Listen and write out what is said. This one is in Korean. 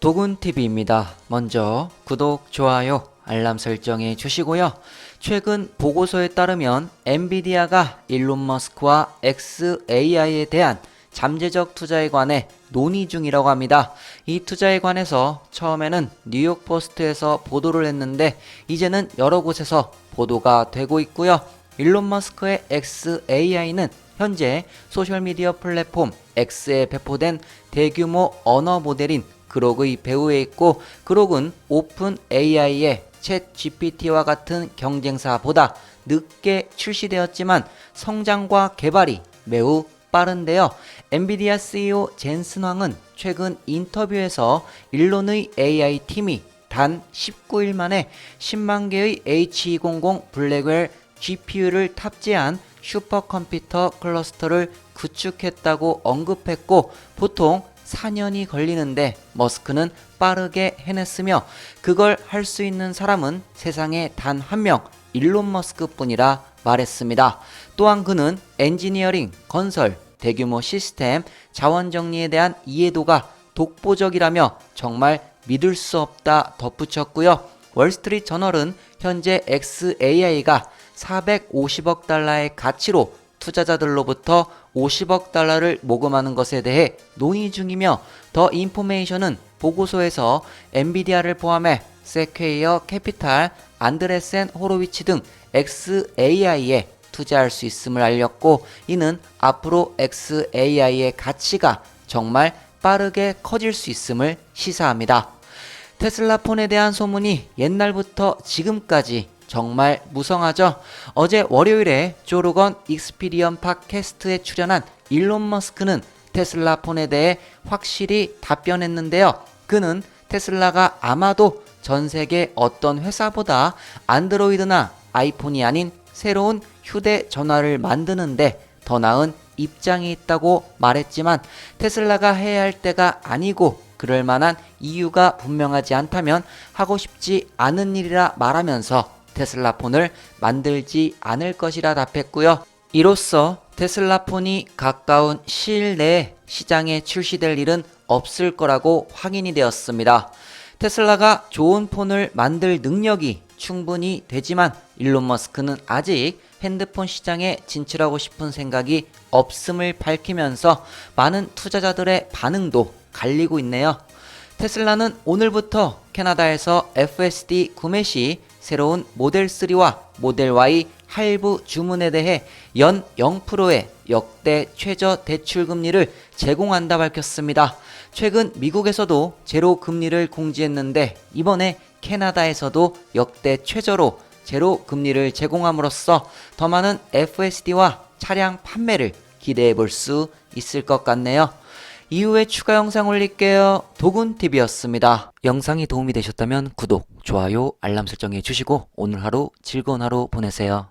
도군TV입니다. 먼저 구독, 좋아요, 알람 설정해 주시고요. 최근 보고서에 따르면 엔비디아가 일론 머스크와 XAI에 대한 잠재적 투자에 관해 논의 중이라고 합니다. 이 투자에 관해서 처음에는 뉴욕 포스트에서 보도를 했는데 이제는 여러 곳에서 보도가 되고 있고요. 일론 머스크의 XAI는 현재 소셜미디어 플랫폼 X에 배포된 대규모 언어 모델인 그록의 배후에 있고 그록은 오픈 AI의 챗 GPT와 같은 경쟁사보다 늦게 출시되었지만 성장과 개발이 매우 빠른데요. 엔비디아 CEO 젠슨 황은 최근 인터뷰에서 일론의 AI 팀이 단 19일 만에 10만 개의 H200 블랙웰 GPU를 탑재한 슈퍼컴퓨터 클러스터를 구축했다고 언급했고 보통 4년이 걸리는데 머스크는 빠르게 해냈으며 그걸 할 수 있는 사람은 세상에 단 한 명 일론 머스크뿐이라 말했습니다. 또한 그는 엔지니어링, 건설, 대규모 시스템, 자원 정리에 대한 이해도가 독보적이라며 정말 믿을 수 없다 덧붙였고요. 월스트리트 저널은 현재 XAI가 450억 달러의 가치로 투자자들로부터 50억 달러를 모금하는 것에 대해 논의 중이며 더 인포메이션은 보고서에서 엔비디아를 포함해 세퀘이어 캐피탈, 안드레센 호로위치 등 XAI에 투자할 수 있음을 알렸고 이는 앞으로 XAI의 가치가 정말 빠르게 커질 수 있음을 시사합니다. 테슬라 폰에 대한 소문이 옛날부터 지금까지 정말 무성하죠. 어제 월요일에 조르건 익스피리언 팟캐스트에 출연한 일론 머스크는 테슬라 폰에 대해 확실히 답변했는데요. 그는 테슬라가 아마도 전 세계 어떤 회사보다 안드로이드나 아이폰이 아닌 새로운 휴대전화를 만드는데 더 나은 입장이 있다고 말했지만 테슬라가 해야 할 때가 아니고 그럴 만한 이유가 분명하지 않다면 하고 싶지 않은 일이라 말하면서 테슬라 폰을 만들지 않을 것이라 답했고요. 이로써 테슬라 폰이 가까운 시일 내에 시장에 출시될 일은 없을 거라고 확인이 되었습니다. 테슬라가 좋은 폰을 만들 능력이 충분히 되지만 일론 머스크는 아직 핸드폰 시장에 진출하고 싶은 생각이 없음을 밝히면서 많은 투자자들의 반응도 갈리고 있네요. 테슬라는 오늘부터 캐나다에서 FSD 구매 시 새로운 모델 3와 모델 Y 할부 주문에 대해 연 0%의 역대 최저 대출 금리를 제공한다 밝혔습니다. 최근 미국에서도 제로 금리를 공지했는데 이번에 캐나다에서도 역대 최저로 제로 금리를 제공함으로써 더 많은 FSD와 차량 판매를 기대해 볼 수 있을 것 같네요. 이후에 추가 영상 올릴게요. 도군TV였습니다. 영상이 도움이 되셨다면 구독, 좋아요, 알람 설정해 주시고 오늘 하루 즐거운 하루 보내세요.